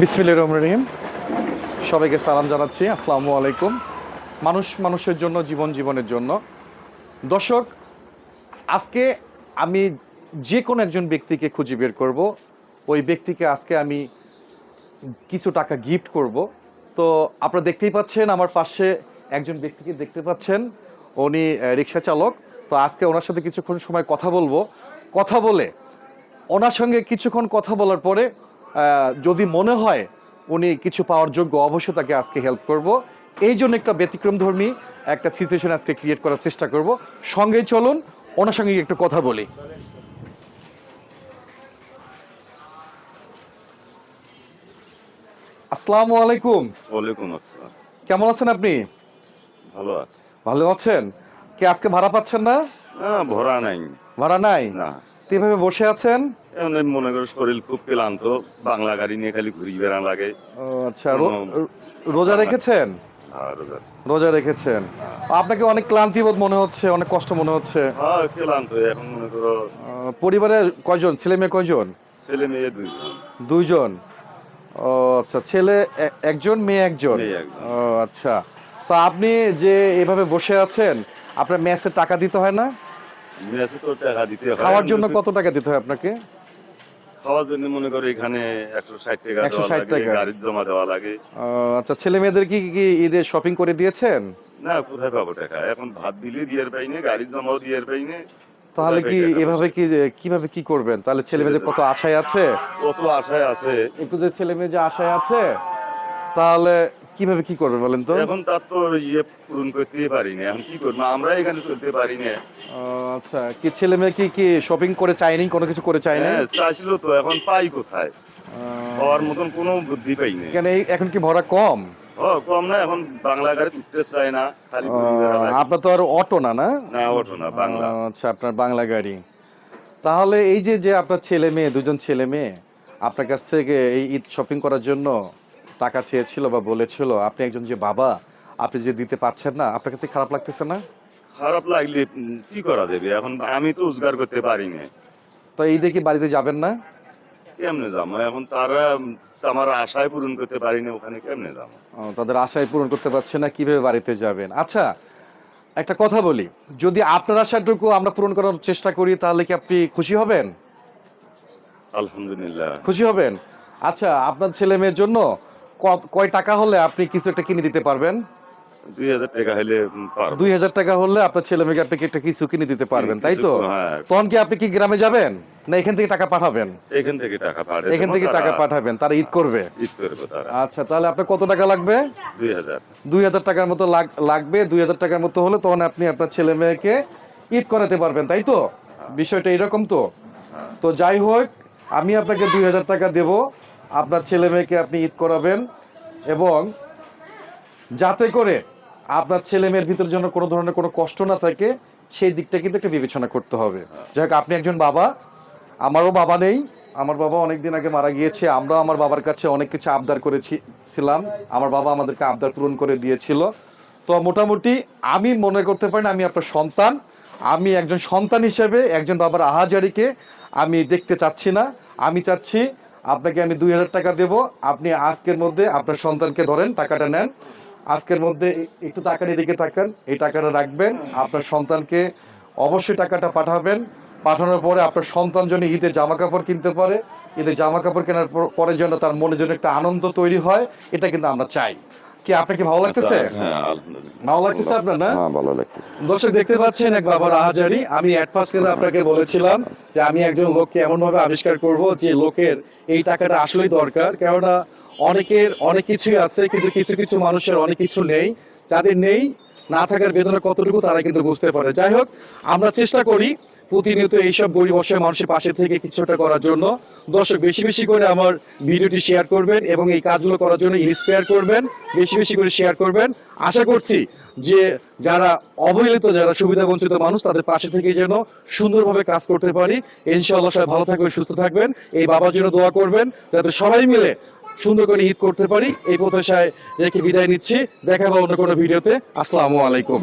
বিসমিল্লা রহমান রহিম। সবাইকে সালাম জানাচ্ছি। আসসালামু আলাইকুম। মানুষ মানুষের জন্য, জীবন জীবনের জন্য। দর্শক, আজকে আমি যে কোনো একজন ব্যক্তিকে খুঁজে বের করব। ওই ব্যক্তিকে আজকে আমি কিছু টাকা গিফট করব। তো আপনারা দেখতেই পাচ্ছেন, আমার পাশে একজন ব্যক্তিকে দেখতে পাচ্ছেন। উনি রিক্সা চালক। তো আজকে ওনার সাথে কিছুক্ষণ সময় কথা বলব। কথা বলে, ওনার সঙ্গে কিছুক্ষণ কথা বলার পরে যদি মনে হয় উনি কিছু পাওয়ার যোগ্য অবশ্যই তাকে আজকে হেল্প করব। এই জন্য একটা ব্যতিক্রমধর্মী একটা সিচুয়েশন আজকে ক্রিয়েট করার চেষ্টা করব। সঙ্গেই চলুন ওনার সঙ্গে একটু কথা বলি। আসসালামু আলাইকুম। ওয়ালাইকুম আসসালাম। কেমন আছেন আপনি? ভালো আছে। ভালো আছেন? কে আজকে ভাড়া পাচ্ছেন না? না ভরা নাই। ভাড়া নাই? না। তো এভাবে বসে আছেন? এখন আমি মনে করো শরীর খুব ক্লান্ত বাংলা গাড়ি নিয়ে খালি ঘুরি বেড়া লাগে। ও, আচ্ছা রো- রোজা রেখেছেন? আর রোজা। রেখেছেন। আপনাকে অনেক ক্লান্তিবোধ মনে হচ্ছে অনেক কষ্ট মনে হচ্ছে। হ্যাঁ ক্লান্ত এখন মনে করো আহ, পরিবারে কয়জন? ছেলে মেয়ে কয়জন? ছেলে মেয়ে দুইজন। দুইজন। ও আচ্ছা ছেলে এ- একজন মেয়ে একজন? মেয়ে একজন। ও আচ্ছা। তো আপনি যে এভাবে বসে আছেন আপনার মেসের টাকা দিতে হয় না? মেসে তো টাকা দিতে হয়। খাওয়ার জন্য কত টাকা দিতে হয় আপনাকে? খাওয়ার জন্য মনে করো এখানে একশো ষাট টাকা 160 দেওয়া টাকা। গাড়ির জমা দেওয়া লাগে। আচ্ছা ছেলে মেয়েদের কি কি ঈদে শপিং করে দিয়েছেন? না কোথায় পাবো টাকা? এখন ভাত বিলে দিয়ে পাইনি গাড়ির জমাও দিয়ে পাইনি তাহলে কি এভাবে কি কীভাবে কি করবেন? তাহলে ছেলে মেয়েদের কত আশায় আছে? কত আশায় আছে? একটু যে ছেলে মেয়ে যে আশায় আছে? তাহলে কীভাবে কি করবে বলেন তো? এখন তার তো ইয়ে পূরণ করতেই পারি না এখন কি করব? আমরা এখানে চলতে পারি না আচ্ছা। কি ছেলে মেয়ে কি কি শপিং করে চায়নি? কোনো কিছু করে চায়নি? হ্যাঁ, চাইছিল তো। এখন পাই কোথায়? পাওয়ার মতন কোনো বুদ্ধি পাই না কেন এখন কি ভরা কম? ও কম না। এখন বাংলা গাড়ি উঠতে চায় না। খালি। আপনার তো আর অটো না না? না ওঠো না বাংলা। আচ্ছা আপনার বাংলা গাড়ি। তাহলে এই যে যে আপনার ছেলে মেয়ে দুজন ছেলে মেয়ে আপনার কাছ থেকে এই ঈদ শপিং করার জন্য টাকা চেয়েছিল বা বলেছিল আপনি একজন যে বাবা আপনি যে দিতে পারছেন না আপনার কাছে খারাপ লাগতেছে না? খারাপ লাগলে কি করা যাবে? এখন আমি তো রোজগার করতে পারি না। তো এই দেখি বাড়িতে যাবেন না? কেমনে যাব? এখন তারা আমার আশায় পূরণ করতে পারি না ওখানে কেমনে যাব? তাদের আশায় পূরণ করতে পারছে না কীভাবে বাড়িতে যাবেন? আচ্ছা একটা কথা বলি যদি আপনার আশাটুকু আমরা পূরণ করার চেষ্টা করি তাহলে কি আপনি খুশি হবেন? আলহামদুলিল্লাহ। খুশি হবেন? আচ্ছা আপনার ছেলে মেয়ের জন্য কয় টাকা হলে আপনি কিছু একটা কিনে দিতে পারবেন? দুই হাজার টাকা হলে দুই হাজার টাকা হলে আপনার ছেলে মেয়েকে আপনি একটা কিছু কিনে দিতে পারবেন তাই তো? হ্যাঁ। তখন কি আপনি কি গ্রামে যাবেন না এখান থেকে টাকা পাঠাবেন? এখান থেকে টাকা পাঠাবে এখান থেকে টাকা পাঠাবেন তারা ঈদ করবে? ঈদ করবে তারা। আচ্ছা তাহলে আপনার কত টাকা লাগবে? দুই হাজার। দুই হাজার টাকার মতো লাগ- লাগবে দুই হাজার টাকার মতো হলে তখন আপনি আপনার ছেলে মেয়েকে ঈদ করাতে পারবেন তাই তো? বিষয়টা এরকম তো? হ্যাঁ। তো যাই হোক আমি আপনাকে দুই হাজার টাকা দেব আপনার ছেলে মেয়েকে আপনি ঈদ করাবেন এবং যাতে করে আপনার ছেলে মেয়ের ভিতর যেন কোনো ধরনের কোনো কষ্ট না থাকে, সেই দিকটা কিন্তু একটা বিবেচনা করতে হবে। যাই হোক, আপনি একজন বাবা, আমারও বাবা নেই, আমার বাবা অনেক দিন আগে মারা গিয়েছে আমরা আমার বাবার কাছে অনেক কিছু আবদার করেছি, ছিলাম। আমার বাবা আমাদেরকে আবদার পূরণ করে দিয়েছিল। তো মোটামুটি আমি মনে করতে পারি না, আমি আপনার সন্তান, আমি একজন সন্তান হিসেবে একজন বাবার আহাজারিকে আমি দেখতে চাচ্ছি না। আমি চাচ্ছি আপনাকে আমি দুই হাজার টাকা দেব। আপনি আজকের মধ্যে আপনার সন্তানকে ধরেন, টাকাটা নেন। আজকের মধ্যে একটু টাকার এদিকে থাকেন, এই টাকাটা রাখবেন। আপনার সন্তানকে অবশ্যই টাকাটা পাঠাবেন। পাঠানোর পরে আপনার সন্তান যেন ঈদে জামা কাপড় কিনতে পারে। ঈদে জামা কাপড় কেনার পরে যেন তার মনে যেন একটা আনন্দ তৈরি হয়, এটা কিন্তু আমরা চাই। কি আপনাকে ভালো লাগতেছে? হ্যাঁ ভালো লাগতেছে আপনার না? হ্যাঁ ভালো লাগতেছে। দর্শক দেখতে পাচ্ছেন এক বাবার আহাজারি আমি ফার্স্ট কিন্তু আপনাকে বলেছিলাম যে আমি একজন লোককে এমন ভাবে আবিষ্কার করব যে লোকের এই টাকাটা আসলেই দরকার। কেননা অনেকের অনেক কিছুই আছে কিন্তু কিছু কিছু মানুষের অনেক কিছু নেই। যাদের নেই না থাকার বেদনা কতটুকু তারা কিন্তু বুঝতে পারে। যাই হোক আমরা চেষ্টা করি প্রতিনিয়ত এইসব গরিব অসহায় মানুষের পাশে থেকে কিছুটা করার জন্য দর্শক বেশি বেশি করে আমার ভিডিওটি শেয়ার করবেন এবং এই কাজগুলো করার জন্য ইন্সপায়ার করবেন, বেশি বেশি করে শেয়ার করবেন। আশা করছি যে যারা অবহেলিত, যারা সুবিধা বঞ্চিত মানুষ, তাদের পাশে থেকে যেন সুন্দরভাবে কাজ করতে পারি। ইনশাআল্লাহ সবাই ভালো থাকবেন, সুস্থ থাকবেন। এই বাবার জন্য দোয়া করবেন, যাতে সবাই মিলে সুন্দর করে ঈদ করতে পারি। এই প্রত্যাশায় রেখে বিদায় নিচ্ছি। দেখা হবে অন্য কোনো ভিডিওতে। আসসালামু আলাইকুম।